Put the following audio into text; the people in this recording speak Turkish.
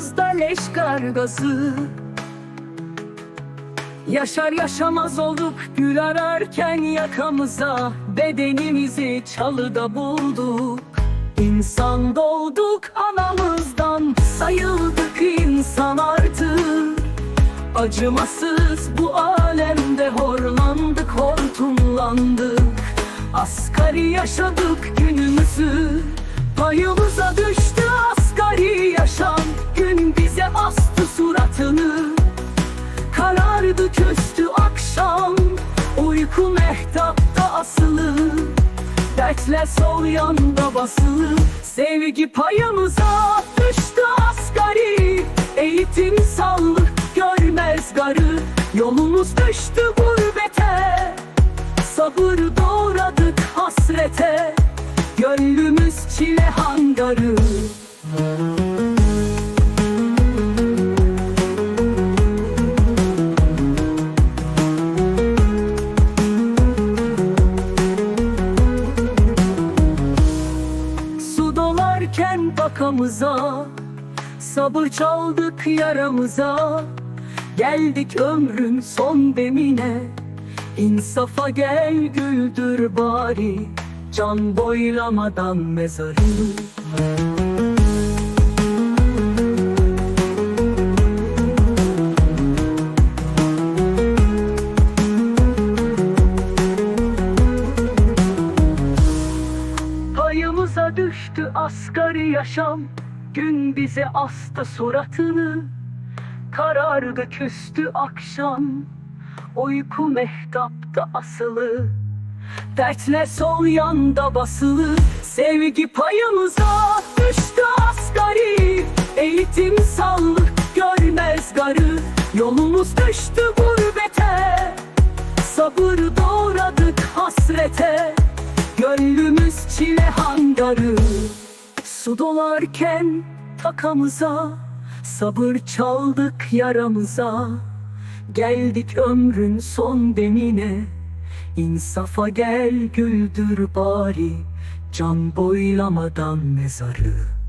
Aramızda leş kargası. Yaşar yaşamaz olduk gül ararken yakamıza. Bedenimizi çalıda bulduk. İnsan doğduk anamızdan Sayıldık insan artık. Acımasız bu alemde horlandık hortumlandık. Asgari yaşadık günümüzü Payımıza düştük küstü akşam Uyku mehtapta asılı. Dertler sol yanda basılı Sevgi payımıza düştü asgari. Eğitim sallık görmez garı Yolumuz düştü gurbete. Sabır doğradık hasrete Gönlümüz çile hangarı dolarken bakamıza Sabır çaldık yaramıza. Geldik ömrün son demine İnsafa gel güldür bari. Can boylamadan mezarı Payımıza düştü asgari yaşam. Gün bize astı suratını. Karardı küstü akşam. Uyku mehtapta asılı. Dertler sol yanda basılı. Sevgi payımıza düştü asgari. Eğitim sallık görmez garı. Yolumuz düştü gurbete. Sabır doğradık hasrete Gönlümüz çile hangarı. Su dolarken takamıza Sabır çaldık yaramıza. Geldik ömrün son demine. İnsafa gel güldür bari Can boylamadan mezarı